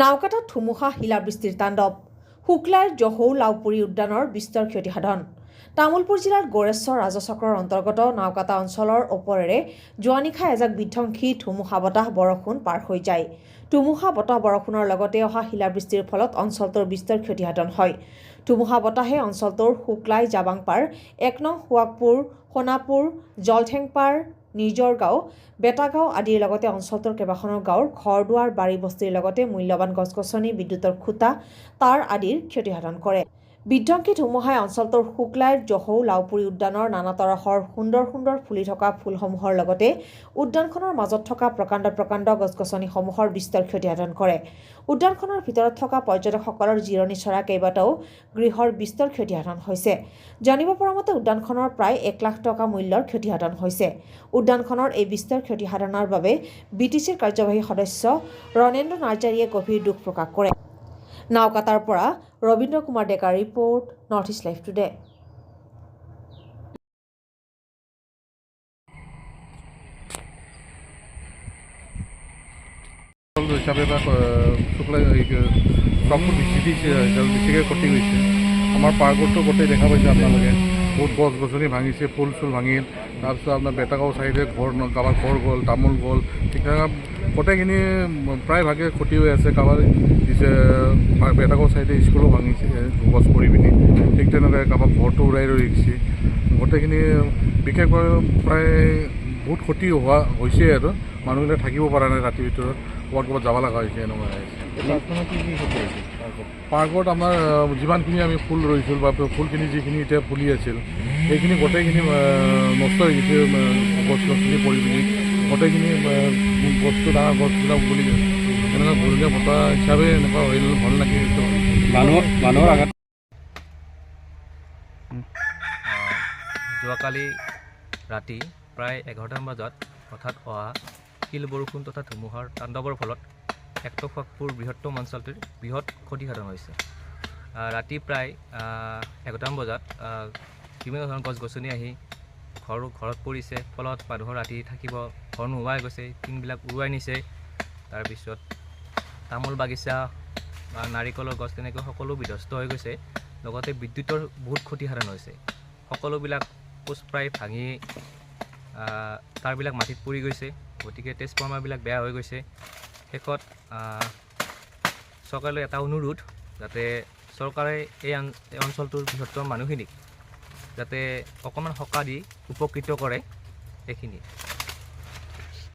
নাওকাটাত ধুমুহা শিলাবৃষ্টিৰ তাণ্ডৱ। শুক্লাইৰ জহৌ লাওপুৰী উদ্যানৰ বিস্তৰ ক্ষতিসাধন। তামোলপুৰ জিলাৰ গৌৰেশ্বৰ ৰাজচক্ৰৰ অন্তৰ্গত নাওকাটা অঞ্চলৰ ওপৰেৰে যোৱা নিশা এজাক বিধ্বংসী ধুমুহা বতাহ বৰষুণ পাৰ হৈ যায়। ধুমুহা বতাহ বৰষুণৰ লগতে অহা শিলাবৃষ্টিৰ ফলত অঞ্চলটোৰ বিস্তৰ ক্ষতিসাধন হয়। ধুমুহা বতাহে অঞ্চলটোৰ শুক্লাই জাবাংপাৰ এক নং সুৱাগপুৰ সোণাপুৰ জলঠেংপাৰ নিজৰগাঁও বেটাগাঁও আদিৰ লগতে অঞ্চলটোৰ কেইবাখনো গাঁৱৰ ঘৰ দুৱাৰ বাৰী বস্তিৰ লগতে মূল্যৱান গছ গছনি বিদ্যুতৰ খুঁটা, তাঁৰ আদিৰ ক্ষতিসাধন কৰে। বিধ্বংসী ধুমুহাই অঞ্চলটোৰ শুক্লাইৰ জহৌ লাওপুৰী উদ্যানৰ নানা তৰহৰ সুন্দৰ সুন্দৰ ফুলি থকা ফুলসমূহৰ লগতে উদ্যানখনৰ মাজত থকা প্ৰকাণ্ড প্ৰকাণ্ড গছ গছনিসমূহৰ বিস্তৰ ক্ষতিসাধন কৰে। উদ্যানখনৰ ভিতৰত থকা পৰ্যটকসকলৰ জিৰণি চৰা কেইবাটাও গৃহৰ বিস্তৰ ক্ষতিসাধন হৈছে। জানিব পৰা মতে, উদ্যানখনৰ প্ৰায় এক লাখ টকা মূল্যৰ ক্ষতিসাধন হৈছে। উদ্যানখনৰ এই বিস্তৰ ক্ষতিসাধনৰ বাবে বি টি কাৰ্যবাহী সদস্য ৰণেন্দ্ৰ নাৰ্জাৰীয়ে গভীৰ দুখ প্ৰকাশ কৰে। নাওকাটাৰ পৰা ৰবীন্দ্ৰ কুমাৰ ডেকাৰ report North East Live today হিচাপে বা শুক্লাই বেছিকৈ ক্ষতি হৈছে আমাৰ পাৰ্কতো গোটেই দেখা পাইছে আপোনালোকে বহুত গছ গছনি ভাঙিছে ফুল চুল ভাঙিল তাৰপিছত আপোনাৰ বেটাগাঁও চাইডে ঘৰ কাৰোবাৰ ঘৰ গ'ল তামোল গ'ল ঠিক গোটেইখিনি প্ৰায়ভাগে ক্ষতি হৈ আছে কাৰোবাৰ দিছে বা- বেটাগাঁও চাইডে স্কুলো ভাঙিছে গছ পৰি পিনি। ঠিক তেনেকৈ কাৰোবাৰ ঘৰটো উৰাই লৈ গৈছে। গোটেইখিনি বিশেষকৈ প্ৰায় বহুত ক্ষতি হোৱা হৈছে আৰু। মানুহবিলাক থাকিব পৰা নাই ৰাতিৰ ভিতৰত। ক'ৰবাত ক'ৰবাত যাব লগা হৈছে এনেকুৱা হৈছে। পাৰ্কত? আমাৰ যিমানখিনি আমি ফুল ৰুইছিলোঁ বা ফুলখিনি যিখিনি এতিয়া ফুলি আছিল সেইখিনি গোটেইখিনি নষ্ট হৈ গৈছে গছ গছনি পৰি পিনি। গোটেইখিনি বস্তু ডাঙৰ গছবিলাক বুলি এনেকুৱা ভুলকৈ বতাহ হিচাপে এনেকুৱা হৈ ভালো লাগি মানুহৰ মানুহৰ আঘাত যোৱাকালি ৰাতি প্ৰায় এঘাৰটামান বজাত হঠাৎ অহা শিল বৰষুণ তথা ধুমুহাৰ তাণ্ডৱৰ ফলত একটফাকপুৰ বৃহত্তম অঞ্চলটোৰ বৃহৎ ক্ষতিসাধন হৈছে। ৰাতি প্ৰায় এঘাৰটামান বজাত বিভিন্ন ধৰণৰ গছ গছনি আহি ঘৰ ঘৰত পৰিছে। ফলত মানুহৰ ৰাতি থাকিব ঘৰ নোহোৱাই গৈছে টিংবিলাক উৰুৱাই নিছে। তাৰপিছত তামোল বাগিচা বা নাৰিকলৰ গছ তেনেকৈ সকলো বিধ্বস্ত হৈ গৈছে। লগতে বিদ্যুতৰ বহুত ক্ষতিসাধন হৈছে। সকলোবিলাক পোষ্ট প্ৰায় ভাঙি তাঁৰবিলাক মাটিত পৰি গৈছে। গতিকে ট্ৰেন্সফৰ্মাৰবিলাক বেয়া হৈ গৈছে। শেষত চৰকাৰলৈ এটা অনুৰোধ যাতে চৰকাৰে এই অঞ্চলটোৰ বৃহত্তৰ মানুহখিনিক যাতে অকণমান সকাহ দি উপকৃত কৰে। এইখিনি